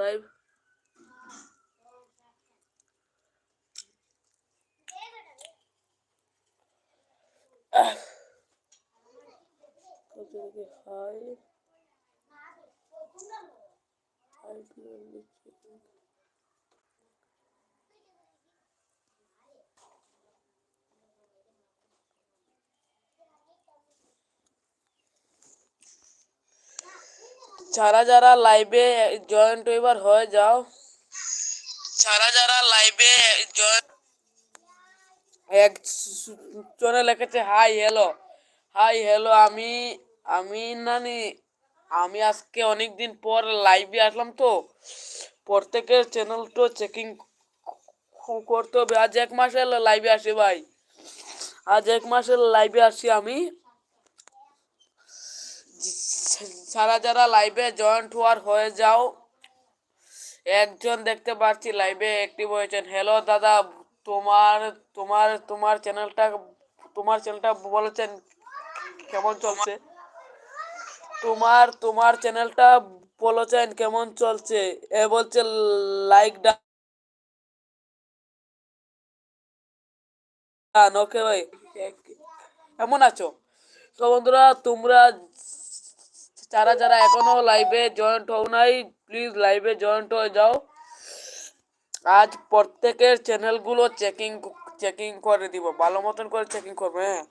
Live high high যারা যারা লাইভে জয়েন্ট এবার হয়ে যাও। যারা যারা লাইভে জয়েন্ট একজনে লিখেছে হাই হ্যালো হাই হ্যালো আমি আমি নানি, আমি আজকে অনেক দিন পর লাইভে আসলাম তো। প্রত্যেকের চ্যানেলটা চেকিং করতে হবে। আজ এক মাসের লাইভে আসি ভাই। আজ এক মাসের লাইভে আসি আমি। যারা যারা লাইভে জয়েন্ট হওয়ার হয়ে যাও। একজন দেখতে পাচ্ছি লাইভে অ্যাক্টিভ হয়েছেন। হ্যালো দাদা, তোমার তোমার তোমার চ্যানেলটা তোমার চ্যানেলটা বলেছেন কেমন চলছে? তোমার তোমার চ্যানেলটা বলেছেন কেমন চলছে? এ বলছে লাইক ডান ওকে ভাই। কেমন আছো? তো বন্ধুরা, তোমরা যারা যারা এখনও লাইভে জয়েন্ট হও নাই প্লিজ লাইভে জয়েন্ট হয়ে যাও। আজ প্রত্যেকের চ্যানেলগুলো চেকিং চেকিং করে দিব। ভালো মতন করে চেকিং করবে হ্যাঁ।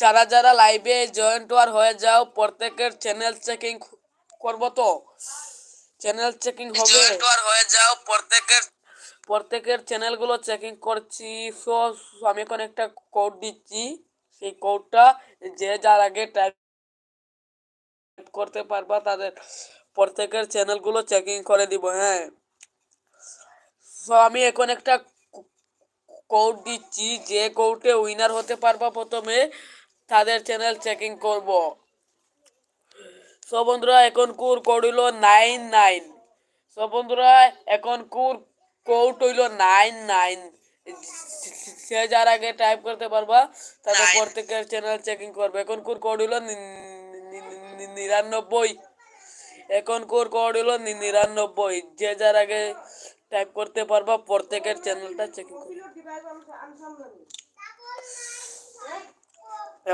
যারা যারা লাইভে জয়েন্ট হওয়ার হয়ে যাও প্রত্যেকের চ্যানেল চেকিং করব তো? চ্যানেল চেকিং হবে। হয়ে যাও প্রত্যেকের প্রত্যেকের চ্যানেলগুলো চেকিং করছি। সো আমি এখন একটা কোড দিচ্ছি। সেই কোডটা যে যার আগে টাইপ করতে পারবা তাদের প্রত্যেকের চ্যানেলগুলো চেকিং করে দিব হ্যাঁ। সো আমি এখন একটা কোড দিচ্ছি যে কোডে উইনার হতে পারবা প্রথমে তাদের চ্যানেল চেকিং করব। সব বন্ধুরা এখন কুর কোড হইল নাইন নাইন সব বন্ধুরা এখন কুর কোড হইল নাইন নাইন সে যার আগে টাইপ করতে পারবা তাদের প্রত্যেকের চ্যানেল চেকিং করবে। এখন কুর কোড হইল নিরানব্বই। এখন কোর কোড হইল নিরানব্বই। যে যার আগে টাইপ করতে পারবা, প্রত্যেকের চ্যানেলটা চেকিং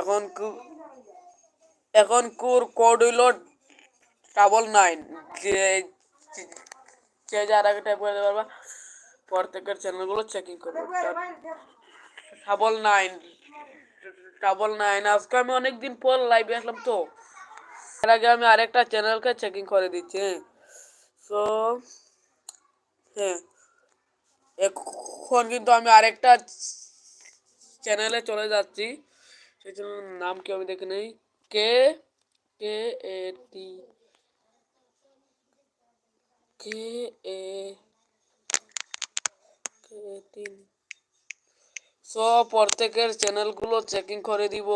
এখন এখন কুর কোড হইল ডাবল নাইন যে যার আগে টাইপ করতে পারবা, প্রত্যেকের চ্যানেলগুলো চেকিং করবে ডাবল নাইন ডাবল নাইন আজকে আমি অনেকদিন পর লাইভে আসলাম তো। এর আগে আমি আরেকটা চ্যানেলকে চেকিং করে দিচ্ছি। সো হ্যাঁ। এখন কিন্তু আমি আরেকটা চ্যানেলে চলে যাচ্ছি। সেই চ্যানেলের নাম কি আমি দেখে নেই। কে কে, এ, টি, কে, এ, কে, টি সো প্রত্যেকের চ্যানেলগুলো চেকিং করে দিব।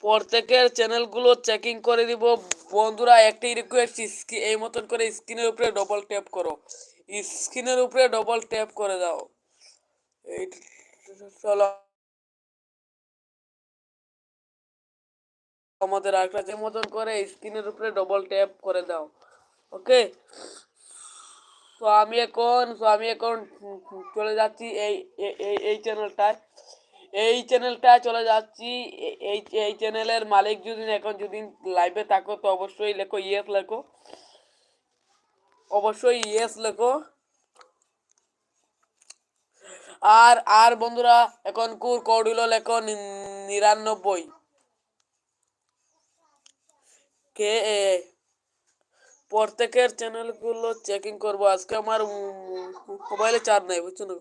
প্রত্যেকের চ্যানেলগুলো চেকিং করে দিব। বন্ধুরা একটি রিকোয়েস্ট এই মতন করে স্ক্রিনের উপরে ডবল ট্যাপ করো। স্ক্রিনের উপরে ডবল ট্যাপ করে দাও। এই চলো। আমাদের আরেকটা যে মতন করে স্ক্রিনের উপরে ডবল ট্যাপ করে দাও। ওকে? তো আমি এখন, তো আমি এখন চলে যাচ্ছি এই, এই- এই এই চ্যানেলটায় এই চ্যানেলটা চলে যাচ্ছি। এই এই চ্যানেলের মালিক যদি এখন যদি লাইভে থাকো, তো অবশ্যই লেখো ইয়েস লেখো। অবশ্যই ইয়েস লেখো। আর আর বন্ধুরা, এখন কুর কোড হলো লেখো নিরানব্বই। কে, এ প্রত্যেকের চ্যানেলগুলো চেকিং করব। আজকে আমার মোবাইলে চার্জ নাই, বুঝছ না?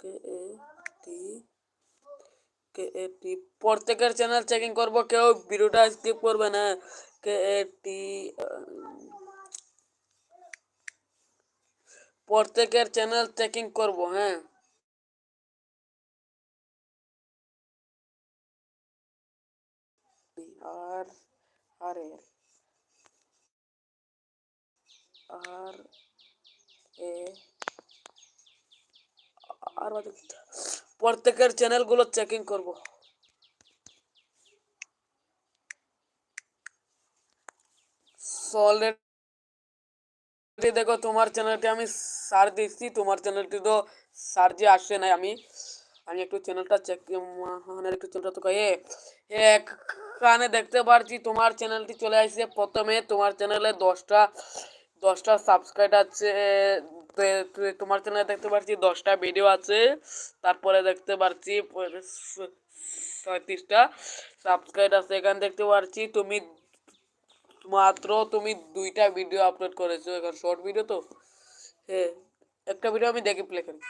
কে এ কে এ টি কে এ টি প্রত্যেকের চ্যানেল চেকিং করব কেউ ভিডিওটা স্কিপ করবে না কে এ টি প্রত্যেকের চ্যানেল চেকিং করব হ্যাঁ আর আর এর আর এ আর? প্রত্যেকের চ্যানেলগুলো চেকিং করব। দেখো তোমার চ্যানেলটি আমি সার দিচ্ছি তোমার চ্যানেলটি তো সার্চে আসে নাই আমি। আমি একটু চ্যানেলটা চেক একটু চ্যানেলটা তো এ, এখানে দেখতে পারছি তোমার চ্যানেলটি চলে আসছে প্রথমে। তোমার চ্যানেলে দশটা দশটা সাবস্ক্রাইব আছে তোমার চ্যানেলে দেখতে পাচ্ছি দশটা ভিডিও আছে, তারপরে দেখতে পাচ্ছি ছয়ত্রিশটা সাবস্ক্রাইব আছে, এখানে দেখতে পাচ্ছি তুমি মাত্র তুমি দুইটা ভিডিও আপলোড করেছ এখন শর্ট ভিডিও তো? হ্যাঁ একটা ভিডিও আমি দেখে প্লে করি।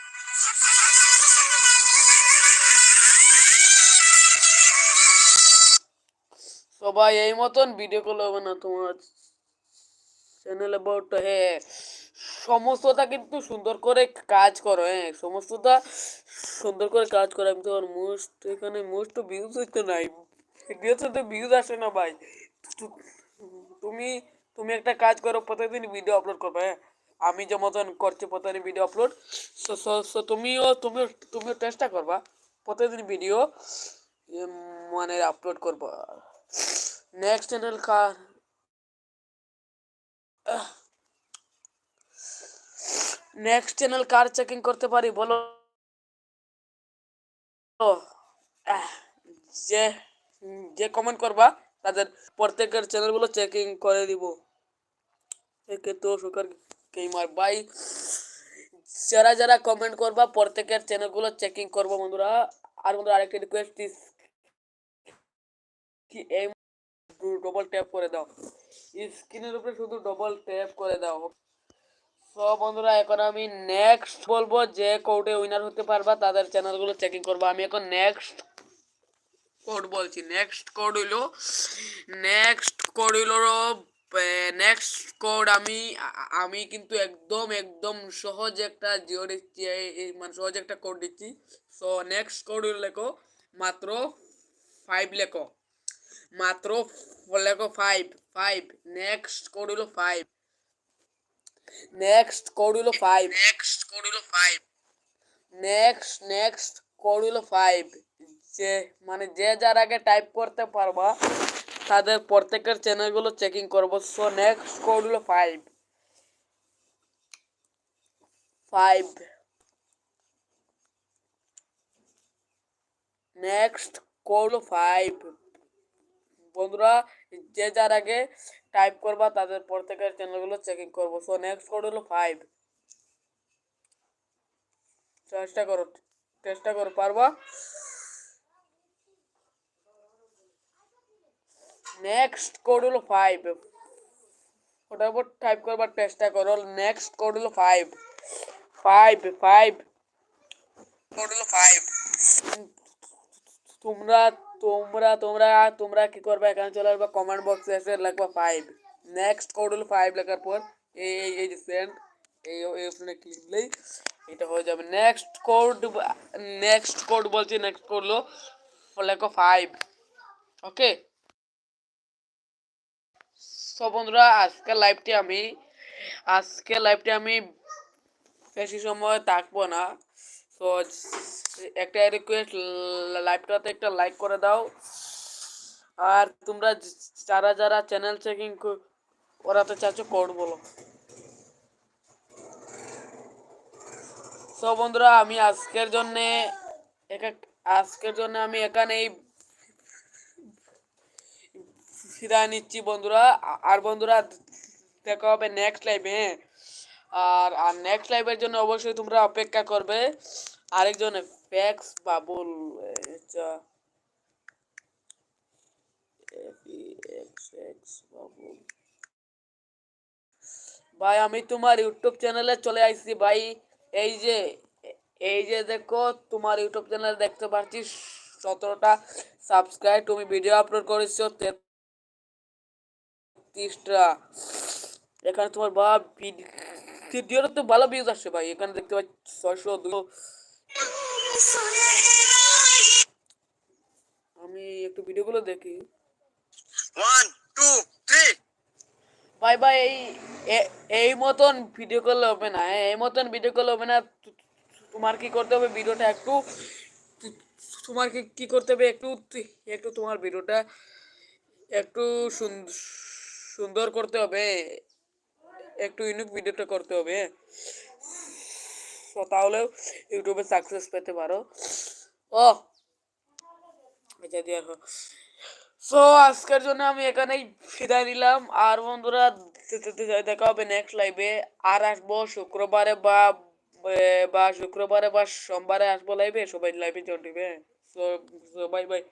সবাই এই মতন ভিডিও করলে হবে না তোমার। চ্যানেলে বহুত হ্যাঁ সমস্তটা কিন্তু সুন্দর করে কাজ করো হ্যাঁ সমস্তটা সুন্দর করে কাজ করো। আমি তোমার মোস্ট এখানে মোস্ট ভিউজ হইতে নাই। ভিডিওতে তো ভিউজ আসে না ভাই। তুমি তুমি একটা কাজ করো, প্রতিদিন ভিডিও আপলোড করবে হ্যাঁ আমি যে মতন করছি, প্রতিদিন ভিডিও আপলোড সো তুমিও তুমিও তুমিও চেষ্টা করবা, প্রতিদিন ভিডিও মানে আপলোড করবা। নেক্সট চ্যানেল কার নেক্সট চ্যানেল কার চেকিং করতে পারি? বলো। যে যে কমেন্ট করবা, তাদের প্রত্যেকের চ্যানেলগুলো চেকিং করে দিব। একে তো সুকার গেমার বাই যারা যারা কমেন্ট করবা, প্রত্যেকের চ্যানেলগুলো চেকিং করব বন্ধুরা। আর বন্ধুরা, আরেকটা রিকোয়েস্ট কি, এই ডবল ট্যাপ করে দাও। স্ক্রিনের উপরে শুধু ডবল ট্যাপ করে দাও। সো বন্ধুরা, এখন আমি নেক্সট বলব যে কোর্টে উইনার হতে পারবা, তাদের চ্যানেলগুলো চেকিং করব। আমি এখন নেক্সট কোড বলছি। নেক্সট কোড হইল নেক্সট কোড হইল নেক্সট কোড আমি আমি কিন্তু একদম একদম সহজ একটা জিও দিচ্ছি মানে সহজ একটা কোড দিচ্ছি। সো নেক্সট কোড লেখো, মাত্র ফাইভ লেখো। মাত্র লেখো ফাইভ ফাইভ নেক্সট কোড হইল five next code five next code five next next code হলো ফাইভ যে মানে যে যার আগে টাইপ করতে পারবা তাদের প্রত্যেকের চ্যানেলগুলো চেকিং করব। সো নেক্সট কোড হলো ফাইভ ফাইভ নেক্সট কোড হলো ফাইভ বন্ধুরা, যে যার আগে টাইপ করবা, তাদের প্রত্যেকের চ্যানেলগুলো চেকিং করব। সো নেক্সট কোড হলো ফাইভ চেষ্টা করো চেষ্টা করো, পারবা? নেক্সট কোড হলো ফাইভ ওটার উপর টাইপ করবার চেষ্টা করো। নেক্সট কোড হলো ফাইভ ফাইভ ফাইভ কোড হলো ফাইভ তোমরা তোমরা তোমরা তোমরা কি করবে? এখানে চলে আসবে কমেন্ট বক্সে এসে লিখবা ফাইভ নেক্সট কোড হলো ফাইভ লেখার পর এই এই এই যে সেন্ড এই এই অপশনে ক্লিক দিলেই এটা হয়ে যাবে। নেক্সট কোড নেক্সট কোড বলছি নেক্সট কোড হলো লেখো ফাইভ ওকে সব বন্ধুরা আজকের লাইভটি আমি আজকের লাইভটি আমি বেশি সময় থাকব না। তো একটা রিকোয়েস্ট লাইভটাতে একটা লাইক করে দাও। আর তোমরা যারা যারা চ্যানেল চেকিং করাতে চাচ্ছ কোড বলো। সো বন্ধুরা, আমি আজকের জন্যে আজকের জন্য আমি এখানেই বিদায় নিচ্ছি বন্ধুরা। আর বন্ধুরা, দেখা হবে নেক্সট লাইভে হ্যাঁ? আর আর নেক্সট লাইভের জন্য অবশ্যই তোমরা অপেক্ষা করবে। আরেকজন ফ্যাক্স বাবুল আচ্ছা ভাই, আমি তোমার ইউটিউব চ্যানেলে চলে আসছি ভাই। এই যে এই যে দেখো, তোমার ইউটিউব চ্যানেল দেখতে পাচ্ছি, সতেরোটা সাবস্ক্রাইব তুমি ভিডিও আপলোড করেছ, তেত্রিশটা। এখানে তোমার ভিডিও ভিডিওটা তো ভালো ভিউজ আসছে ভাই এখানে দেখতে পাচ্ছি ছয়শো দুশো আমি একটু ভিডিওগুলো দেখি One, two, three. ভাই ভাই এই এই মতন ভিডিও করলে হবে না হ্যাঁ, এই মতন ভিডিও করলে হবে না তোমার কি করতে হবে ভিডিওটা একটু তোমার কি কি করতে হবে একটু একটু তোমার ভিডিওটা একটু সুন- সুন্দর করতে হবে একটু ইউনিক ভিডিওটা করতে হবে তো তাহলেও ইউটিউবে সাকসেস পেতে পারো। ও আচ্ছা সো আজকের জন্য আমি এখানেই বিদায় নিলাম। আর বন্ধুরা দেখা হবে নেক্সট লাইভে আর আসব শুক্রবারে বা বা শুক্রবারে বা সোমবারে আসব লাইভে সবাই লাইভে জয়েন দিবে। So bye by